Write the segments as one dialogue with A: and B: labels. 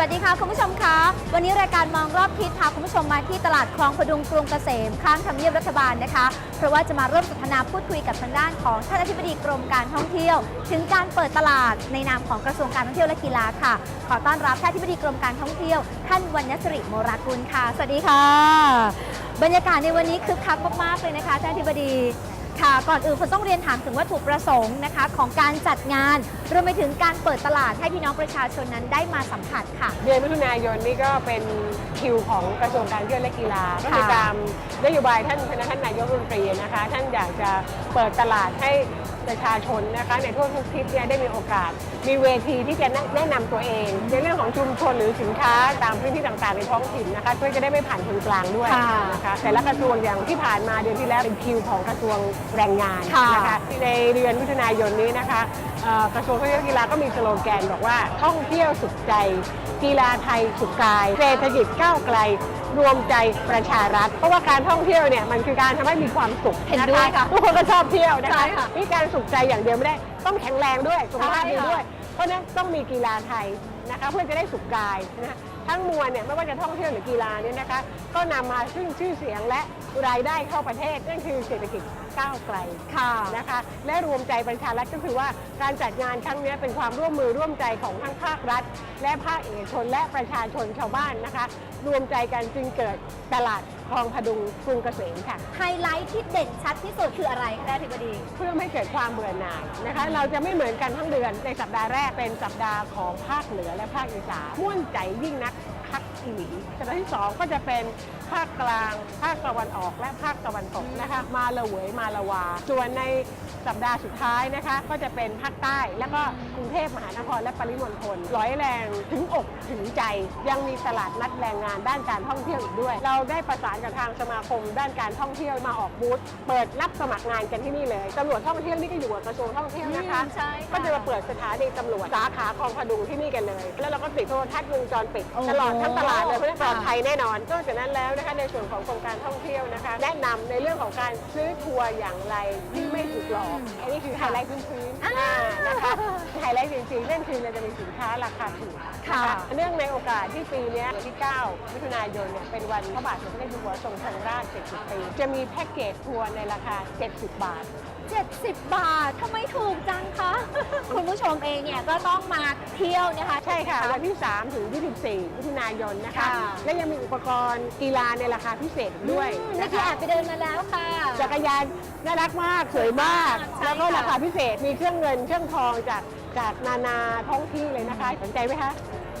A: วัสดีค่ะคุณผู้ชมคะวันนี้รายการมองรอบทิศพาคุณผู้ชมมาที่ตลาดคลองพดุงกรุงเกษมข้างทำเนียบรัฐบาลนะคะ เพราะว่าจะมาร่วมสนทนาพูดคุยกับทางด้านของท่านอธิบดีกรมการท่องเที่ยว ถึงการเปิดตลาดในนามของกระทรวงการท่องเที่ยวและกีฬาค่ะ ขอต้อนรับท่านอธิบดีกรมการท่องเที่ยว ท่านวรรณสิริโมรากุลค่ะ สวัสดีค่ะ บรรยากาศในวันนี้คึกคักมากๆเลยนะคะท่านอธิบดี ค่ะ ก่อนอื่นคนต้องเรียนถามถึงวัตถุประสงค์นะคะ ของการจัดงานรวมไปถึงการเปิดตลาดให้พี่น้องประชาชนนั้นได้มาสัมผัสค่ะ
B: เดือนมิถุนายนนี่ก็เป็นคิวของกระทรวงการท่องเที่ยวและกีฬาก็คือ
A: ค่ะ
B: ตามนโยบายท่านท่านนายกรัฐมนตรีนะคะ ท่านอยากจะเปิดตลาดให้ ประชาชนนะคะในทั่วทุกทิศเนี่ยได้มีโอกาส มีเวทีที่จะแนะนำตัวเอง ในเรื่องของชุมชนหรือสินค้าตามพื้นที่ต่างๆในท้องถิ่นนะคะเพื่อจะได้ไม่ผ่านคนกลางด้วย
A: ค่ะ
B: นะคะแต่ละกระทรวงอย่างที่ผ่านมาเดือนที่แล้วเป็นคิวของกระทรวงแรงงาน
A: ค่ะ
B: นะคะในเดือนมิถุนายนนี้นะคะเอ่อกระทรวงท่องเที่ยวและกีฬาก็มีสโลแกนบอกว่าท่องเที่ยวสุขใจ กีฬาไทยสุขกาย เศรษฐกิจก้าวไกล รวมใจประชารัฐ เพราะว่าการท่องเที่ยวเนี่ยมันคือการทำให้มีความสุข
A: เห็นด้วยค่ะ
B: ทุกคนก็ชอบเที่ยวนะ
A: ใช่
B: คะ
A: ค่ะ
B: นี่การสุขใจอย่างเดียวไม่ได้ ต้องแข็งแรงด้วยสุขภาพดี
A: ใช่ค่ะ
B: ด้วย เพราะฉะนั้นต้องมีกีฬาไทยนะคะเพื่อจะได้สุขกายนะคะทั้งมวลเนี่ยไม่ว่าจะท่องเที่ยวหรือกีฬาเนี่ยนะคะก็นำมาซึ่งชื่อเสียงและรายได้เข้าประเทศนั่นคือเศรษฐกิจ ก้าวไกล
A: ค่ะ
B: นะคะ และรวมใจประชารัฐก็คือว่าการจัดงานครั้งนี้เป็นความร่วมมือร่วมใจของทั้งภาครัฐ และภาคเอกชนและประชาชนชาวบ้านนะคะ รวมใจกันจึงเกิดตลาดคลองพดุงกรุงเกษมค่ะ
A: ไฮไลท์ที่เด่นชัดที่สุดคืออะไรคะท่านอธิบดี
B: เพื่อไม่ให้เกิดความเบื่อหน่ายนะคะ เราจะไม่เหมือนกันทั้งเดือนในสัปดาห์แรกเป็นสัปดาห์ของภาคเหนือและภาคอีสานม่วนใจยิ่งนักคัก อีหลีสัปดาห์ที่สองก็จะเป็นภาคกลาง ภาคตะวันออกและภาคตะวันตกนะคะ มาละเหวยมาละวา ส่วนในสัปดาห์สุดท้ายนะคะ ก็จะเป็นภาคใต้ แล้วก็กรุงเทพมหานครและปริมณฑลร้อยแรงถึงอกถึงใจ ยังมีตลาดนัดแรงงานด้านการท่องเที่ยวอีกด้วย เราได้ประสานกับทางสมาคมด้านการท่องเที่ยวมาออกบูธเปิดรับสมัครงานกันที่นี่เลยตำรวจท่องเที่ยวนี่ก็อยู่กับกระทรวงท่องเที่ยวนะคะ
A: อืมใช่ค่ะ
B: ก็จะมาเปิดสถานีตำรวจสาขาคลองพดุงที่นี่กันเลย แล้วเราก็ติดโทรทัศน์วงจรปิด
A: โอ้โห
B: ตลอดทั้งตลาดเลยเพราะฉะนั้นปลอด
A: ค่ะ
B: ภัยแน่นอนนอกจากนั้นแล้วนะคะในส่วนของกรมการท่องเที่ยวนะคะ แนะนำในเรื่องของการซื้อทัวร์อย่างไรที่ไม่ถูกหลอกอันนี้คือไฮไลท์พื้นๆ
A: อ่า
B: อ่านะคะไฮไลท์จริงๆนั่นคือเราจะมีสินค้าราคาถูก
A: ค่ะ
B: นเนื่องในโอกาสที่ปีเนี้ยวันที่ 9 มิถุนายนเนี่ยเป็นวันพระบาทสมเด็จพระเจ้าอยู่หัวทรงพระราช70ปีจะมีแพ็กเกจทัวร์ในราคา 70 บาท
A: 70 บาททำไม มเองเนี่ยก็ต้องมาเที่ยวนะคะ
B: ใช่ค่ะ วันที่ 3 ถึง 24มิถุนายนนะคะ
A: ค่ะ
B: และยังมีอุปกรณ์กีฬาในราคาพิเศษอีกด้วย
A: อืม
B: นะ
A: เมื่อกี้
B: คะ
A: แอบไปเดินมาแล้วค่ะ
B: จักรยานน่ารักมากสวยมาก
A: ใช่
B: แล้วก็
A: ค่ะ
B: ราคาพิเศษมีเครื่องเงินเครื่องทองจากจากนานาท้องที่เลยนะคะ สนใจไหมคะ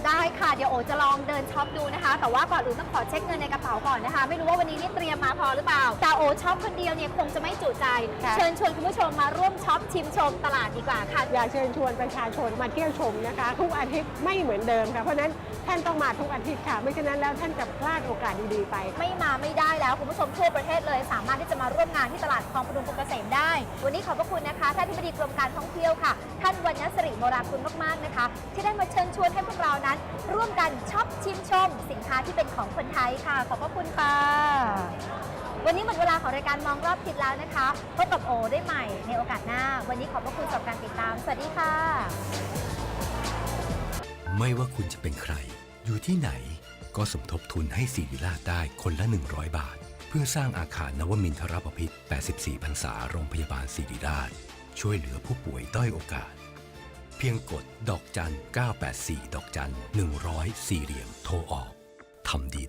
A: ได้ค่ะ เดี๋ยวโอจะลองเดินช็อปดูนะคะ แต่ว่าก่อนอื่นต้องขอเช็คเงินในกระเป๋าก่อนนะคะ ไม่รู้ว่าวันนี้นี่เตรียมมาพอหรือเปล่า แต่โอช็อปคนเดียวเนี่ยคงจะไม่จุใจ
B: ค่ะ
A: เชิญชวนคุณผู้ชมมาร่วมช็อปชิมชมตลาดดีกว่าค่ะ
B: อยากเชิญชวนประชาชนมาเที่ยวชมนะคะ ทุกอาทิตย์ไม่เหมือนเดิมค่ะ เพราะฉะนั้นท่านต้องมาทุกอาทิตย์ค่ะ ไม่ฉะนั้นแล้วท่านจะพลาดโอกาสดีๆไป
A: ไม่มาไม่ได้แล้วคุณผู้ชมทั่วประเทศเลยสามารถที่จะมา ร่วมงานที่ตลาดคลองพดุงกรุงเกษมได้ วันนี้ขอบพระคุณนะคะท่านที่บดีกรมการท่องเที่ยวค่ะ ท่านวรรณสิริโมราคุณมากๆนะคะ ที่ได้มาเชิญชวนให้พวกเรานั้น ร่วมกันช็อปชิมชม สินค้าที่เป็นของคนไทยค่ะ ขอบพระคุณค่ะ วันนี้หมดเวลาของรายการมองรอบทิศแล้วนะคะพบกับโอได้ใหม่ในโอกาสหน้า วันนี้ขอบพระคุณสำหรับการติดตาม สวัสดีค่ะ
C: ไม่ว่าคุณจะเป็นใคร อยู่ที่ไหน ก็สมทบทุนให้ศิริราได้คนละ 100 บาท เพื่อสร้างอาคารนวมินทรบพิษ84พรรษาโรงพยาบาลศิริราช ช่วยเหลือผู้ป่วยด้อยโอกาส เพียงกดดอกจัน 984 ดอกจัน 100 สี่เหลี่ยมโทรออกทำดี